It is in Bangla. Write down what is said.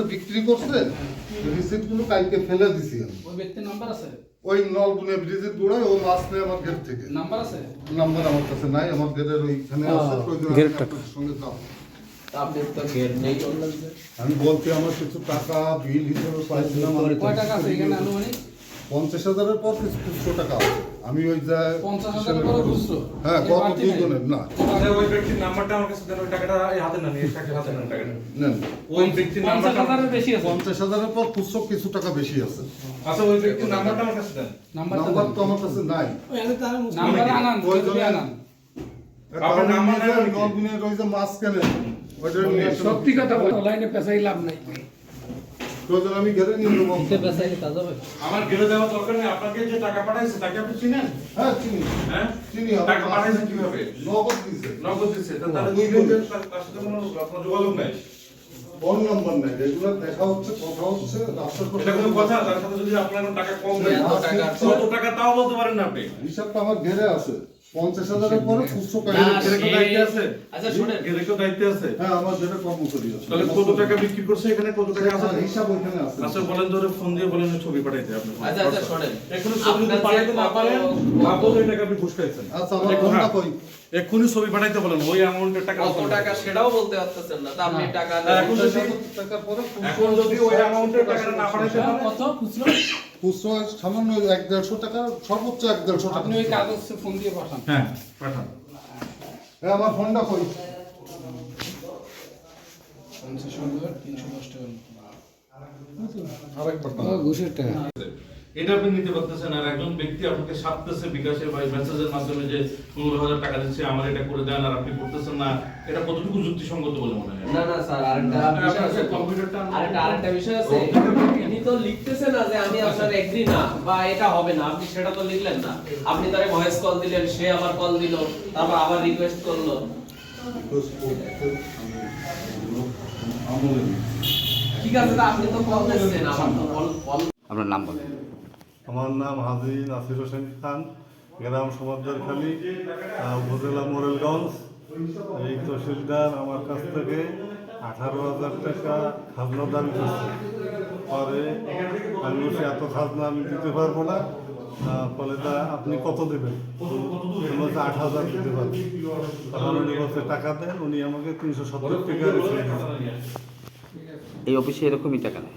কাছে বিক্রি করছে রিসিপ্টগুলো কালকে ফেলে দিছি ওই ব্যক্তির নাম্বার আছে? ওই নলগুনে ব্রিজের গোড়ায় ও মাছ নেই আমার গেট থেকে। নাম্বার আছে? নাম্বার আমার কাছে নাই আমার গেটের ওইখানে আছে প্রয়োজন সঙ্গে গেট নেই বললেন যে আমি বলতে আমার কিছু টাকা বিল হিসেবে পাইছিলাম কয় টাকা আছে এখানে আনুমানিক? পঞ্চাশ হাজারের পর কিছু টাকা আছে। আমি ওই যা হ্যাঁ কত না। আচ্ছা, ওই ব্যক্তির নাম্বারটা আমার কাছে দেন ওই টাকাটা এই হাতে নেন এই টাকা হাতে নেন টাকাটা। নেন। ওই ব্যক্তির পঞ্চাশ নাম্বারটা হাজারের বেশি আছে। পঞ্চাশ হাজারের পর খুচরো কিছু টাকা বেশি আছে। আচ্ছা ওই ব্যক্তির নাম্বারটা আমার কাছে দেন। নাম্বার নাম্বার তো আমার কাছে নাই। নাম্বার আনান ওই জন্য- আনান। আপনার নাম্বার নাই মাছ কেনে সত্যি কথা বল। অনলাইনে পেশাই লাভ নাই। প্রয়োজন আমি ঘেরে নিয়ে নেব। আমার গেলে দেওয়ার দরকার নেই আপনাকে যে টাকা পাঠাইছে তাকে আপনি চিনেন? হ্যাঁ চিনি। হ্যাঁ? চিনি টাকা পাঠাইছে কীভাবে? নগদ দিছে। নগদ দিচ্ছে তা তার দুই দুই দিন। তার তার সাথে কোনো যোগাযোগ নাই? ফোন নাম্বার নাই রেগুলার দেখা হচ্ছে কথা হচ্ছে রাস্তার এটা কোনো কথা? তার সাথে যদি আপনার টাকা কম দেয় টাকা কত টাকা তাও বলতে পারেন না আপনি? হিসাবটা আমার ঘেরে আছে। পঞ্চাশ হাজারের পরে খুচরো আচ্ছা শুনেন। দায়িত্বে আছে। হ্যাঁ আমার যেটা কর্মচারী আছে। তাহলে কত টাকা বিক্রি করছে এখানে? কত টাকা আছে? হিসাব ওইখানে আছে। আচ্ছা বলেন ধরে ফোন দিয়ে বলেন ছবি পাঠাইতে আপনি আচ্ছা আচ্ছা শুনেন। এখনও ছবি যদি পাঠাইতে না পারেন ভাবো যে টাকা আপনি ঘুষ খাইছেন। আচ্ছা আমার এখন হ্যাঁ, কই? এক্ষুনি ছবি পাঠাইতে বলেন ওই অ্যামাউন্টের টাকা কত টাকা সেটাও বলতে পারতেছেন না তা আপনি টাকা এখন যদি- টাকার পরে এখন যদি ওই অ্যামাউন্টের টাকাটা না পাঠাইতে কত? খুচরো? খুচরো সামান্য এক দেড়শো টাকা সর্বোচ্চ এক দেড়শো টাকা। আপনি ওই কাগজ ফোন দিয়ে পাঠান। হ্যাঁ পাঠান। হ্যাঁ আমার ফোনটা কই? পঞ্চাশ হাজার তিনশো দশ টাকা। আরেকবার ঘুষের টাকা। এটা আপনি নিতে পারতেছেন আর একজন ব্যক্তি আপনাকে সাপতেছে বিকাশে বা মেসেজের মাধ্যমে যে পনেরো হাজার টাকা দিচ্ছে আমার এটা করে দেন আর আপনি করতেছেন না এটা কতটুকু যুক্তিসঙ্গত বলে মনে হয়? না না স্যার আরেকটা বিষয় আছে। কম্পিউটারটা আরেকটা আরেকটা বিষয় আছে। তো লিখতেছে না যে আমি আপনার এগ্রি না বা এটা হবে না আপনি সেটা তো লিখলেন না। আপনি তারে ভয়েস কল দিলেন সে আবার কল দিল তারপর আবার রিকোয়েস্ট করল। ঠিক আছে আপনি তো কল দিচ্ছেন আমার তো কল কল আপনার নাম বলেন। আমার নাম হাজি নাসির হোসেন খান গ্রাম সমাদ্দারখালী আহ, উপজেলা মোরেলগঞ্জ। এই তহসিলদার আমার কাছ থেকে আঠারো হাজার টাকা খাজনা দাবি করছে। পরে আমি বলছি এত খাজনা আমি দিতে পারব না। ফলে তা আপনি কত দেবেন? বলছি আট হাজার দিতে পারবেন তখন উনি বলছে টাকা দেন। উনি আমাকে তিনশো সত্তর টাকা রেখে এই অফিসে এরকমই টাকা নেয়